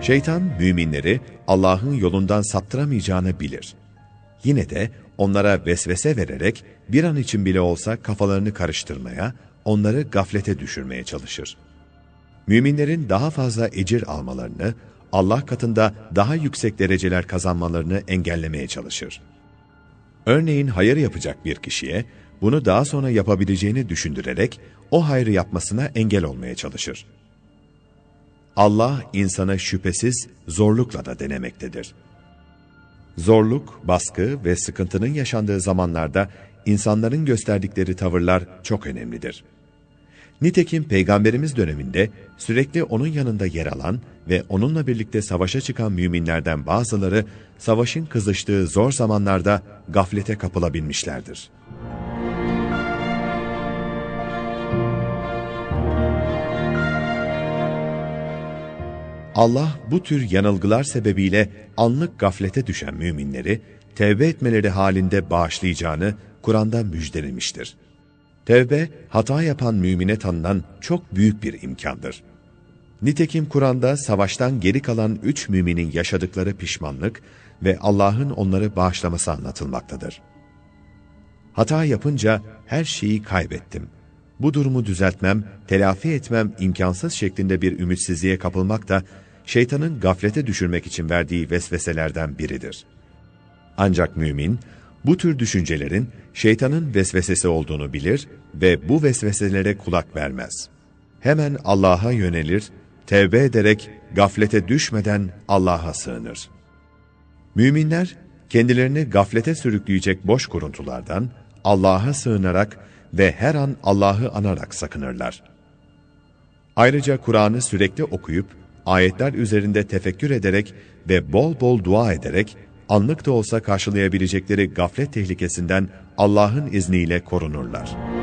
Şeytan müminleri Allah'ın yolundan saptıramayacağını bilir. Yine de onlara vesvese vererek bir an için bile olsa kafalarını karıştırmaya, onları gaflete düşürmeye çalışır. Müminlerin daha fazla ecir almalarını, Allah katında daha yüksek dereceler kazanmalarını engellemeye çalışır. Örneğin hayır yapacak bir kişiye, bunu daha sonra yapabileceğini düşündürerek o hayrı yapmasına engel olmaya çalışır. Allah insana şüphesiz zorlukla da denemektedir. Zorluk, baskı ve sıkıntının yaşandığı zamanlarda insanların gösterdikleri tavırlar çok önemlidir. Nitekim Peygamberimiz döneminde sürekli onun yanında yer alan ve onunla birlikte savaşa çıkan müminlerden bazıları savaşın kızıştığı zor zamanlarda gaflete kapılabilmişlerdir. Allah bu tür yanılgılar sebebiyle anlık gaflete düşen müminleri tevbe etmeleri halinde bağışlayacağını Kur'an'da müjdelemiştir. Tevbe, hata yapan mümine tanınan çok büyük bir imkandır. Nitekim Kur'an'da savaştan geri kalan üç müminin yaşadıkları pişmanlık ve Allah'ın onları bağışlaması anlatılmaktadır. Hata yapınca her şeyi kaybettim. Bu durumu düzeltmem, telafi etmem imkansız şeklinde bir ümitsizliğe kapılmak da şeytanın gaflete düşürmek için verdiği vesveselerden biridir. Ancak mümin, bu tür düşüncelerin şeytanın vesvesesi olduğunu bilir ve bu vesveselere kulak vermez. Hemen Allah'a yönelir, tevbe ederek gaflete düşmeden Allah'a sığınır. Müminler, kendilerini gaflete sürükleyecek boş kuruntulardan Allah'a sığınarak ve her an Allah'ı anarak sakınırlar. Ayrıca Kur'an'ı sürekli okuyup, ayetler üzerinde tefekkür ederek ve bol bol dua ederek, anlık da olsa karşılayabilecekleri gaflet tehlikesinden Allah'ın izniyle korunurlar.''